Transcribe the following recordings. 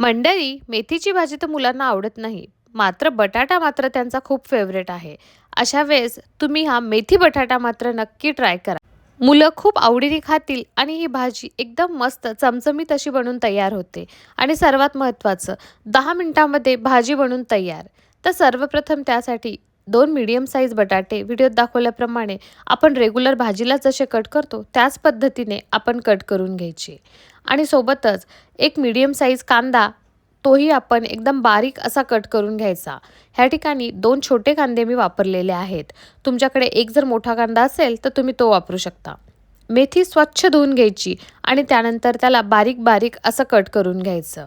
मंडळी मेथीची भाजी तर मुलांना आवडत नाही. मात्र बटाटा मात्र त्यांचा खूप फेवरेट आहे. अशा वेळेस तुम्ही हा मेथी बटाटा मात्र नक्की ट्राय करा. मुलं खूप आवडीने खातील आणि ही भाजी एकदम मस्त चमचमीत अशी बनून तयार होते. आणि सर्वात महत्त्वाचं दहा मिनटामध्ये भाजी बनून तयार. तर सर्वप्रथम त्यासाठी दोन मीडियम साईज बटाटे व्हिडिओत दाखवल्याप्रमाणे आपण रेग्युलर भाजीला जसे कट करतो त्याच पद्धतीने आपण कट करून घ्यायचे. आणि सोबतच एक मीडियम साईज कांदा तोही आपण एकदम बारीक असा कट करून घ्यायचा. ह्या ठिकाणी दोन छोटे कांदे मी वापरलेले आहेत. तुमच्याकडे एक जर मोठा कांदा असेल तर तुम्ही तो वापरू शकता. मेथी स्वच्छ धुवून घ्यायची आणि त्यानंतर त्याला बारीक बारीक असं कट करून घ्यायचं.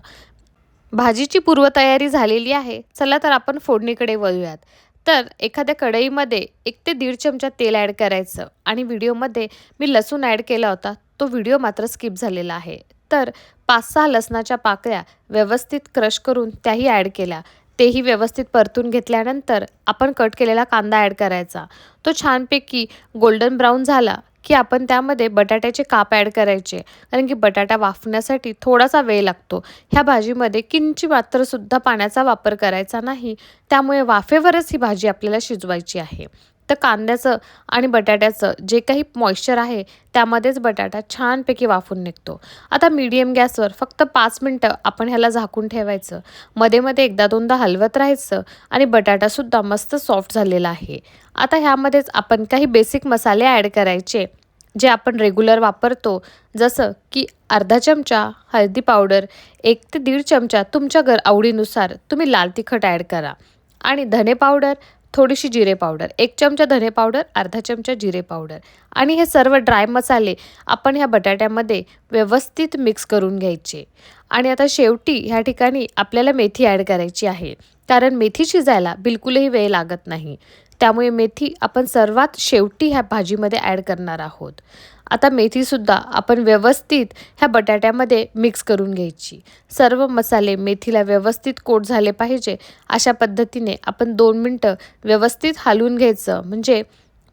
भाजीची पूर्वतयारी झालेली आहे. चला तर आपण फोडणीकडे वळूयात. तर एखाद्या कढईमध्ये एक ते दीड चमचा तेल ॲड करायचं आणि व्हिडिओमध्ये मी लसूण ॲड केला होता तो व्हिडिओ मात्र स्किप झालेला आहे. तर पाच सहा लसणाच्या पाकळ्या व्यवस्थित क्रश करून त्याही ॲड केल्या. तेही व्यवस्थित परतून घेतल्यानंतर आपण कट केलेला कांदा ॲड करायचा. तो छानपैकी गोल्डन ब्राऊन झाला की आपण त्यामध्ये बटाट्याचे काप ॲड करायचे. कारण की बटाटा वाफण्यासाठी थोडासा वेळ लागतो. ह्या भाजीमध्ये किंची मात्रसुद्धा पाण्याचा वापर करायचा नाही. त्यामुळे वाफेवरच ही भाजी आपल्याला शिजवायची आहे. तर कांद्याचं आणि बटाट्याचं जे काही मॉइश्चर आहे त्यामध्येच बटाटा छानपैकी वाफून निघतो. आता मीडियम गॅसवर फक्त पाच मिनटं आपण ह्याला झाकून ठेवायचं. मध्ये मध्ये एकदा दोनदा हलवत राहायचं आणि बटाटासुद्धा मस्त सॉफ्ट झालेला आहे. आता ह्यामध्येच आपण काही बेसिक मसाले ॲड करायचे जे आपण रेग्युलर वापरतो. जसं की अर्धा चमचा हळदी पावडर एक ते दीड चमचा तुमच्या घर आवडीनुसार तुम्ही लाल तिखट ॲड करा. आणि धने पावडर थोडीशी जिरे पावडर एक चमचा धने पावडर अर्धा चमचा जिरे पावडर. आणि हे सर्व ड्राय मसाले आपण ह्या बटाट्यामध्ये व्यवस्थित मिक्स करून घ्यायचे. आणि आता शेवटी ह्या ठिकाणी आपल्याला मेथी ॲड करायची आहे. कारण मेथी शिजायला बिलकुलही वेळ लागत नाही. त्यामुळे मेथी आपण सर्वात शेवटी ह्या भाजीमध्ये ॲड करणार आहोत. आता मेथीसुद्धा आपण व्यवस्थित ह्या बटाट्यामध्ये मिक्स करून घ्यायची. सर्व मसाले मेथीला व्यवस्थित कोट झाले पाहिजे अशा पद्धतीने आपण दोन मिनटं व्यवस्थित हलवून घ्यायचं. म्हणजे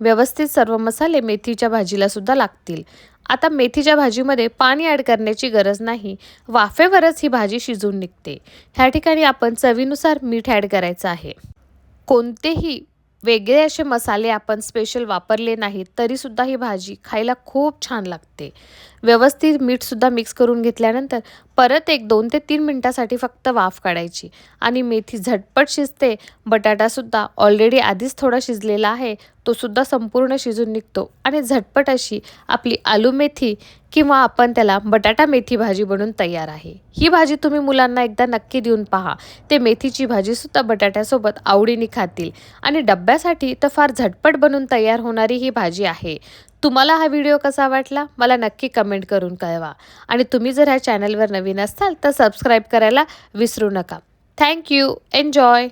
व्यवस्थित सर्व मसाले मेथीच्या भाजीलासुद्धा लागतील. आता मेथीच्या भाजीमध्ये पाणी ॲड करण्याची गरज नाही. वाफेवरच ही भाजी शिजून निघते. ह्या ठिकाणी आपण चवीनुसार मीठ ॲड करायचं आहे. कोणतेही वेगळे असे मसाले आपण स्पेशल वापरले नाहीत तरीसुद्धा ही भाजी खायला खूप छान लागते. व्यवस्थित मीठसुद्धा मिक्स करून घेतल्यानंतर परत एक दोन ते तीन मिनटासाठी फक्त वाफ काढायची. आणि मेथी झटपट शिजते. बटाटासुद्धा ऑलरेडी आधीच थोडा शिजलेला आहे. तो सुद्धा संपूर्ण शिजून निघतो. आणि झटपट अशी आपली आलू मेथी किंवा आपण त्याला बटाटा मेथी भाजी बनून तयार आहे. ही भाजी तुम्ही मुलांना एकदा नक्की देऊन पहा. ते मेथीची भाजीसुद्धा बटाट्यासोबत आवडीने खातील. आणि डब्यासाठी तर फार झटपट बनून तयार होणारी ही भाजी आहे. तुम्हाला हा व्हिडिओ कसा वाटला? मला नक्की कमेंट करून कळवा. आणि तुम्ही जर ह्या चॅनलवर नवीन असाल तर सबस्क्राईब करायला विसरू नका. Thank you enjoy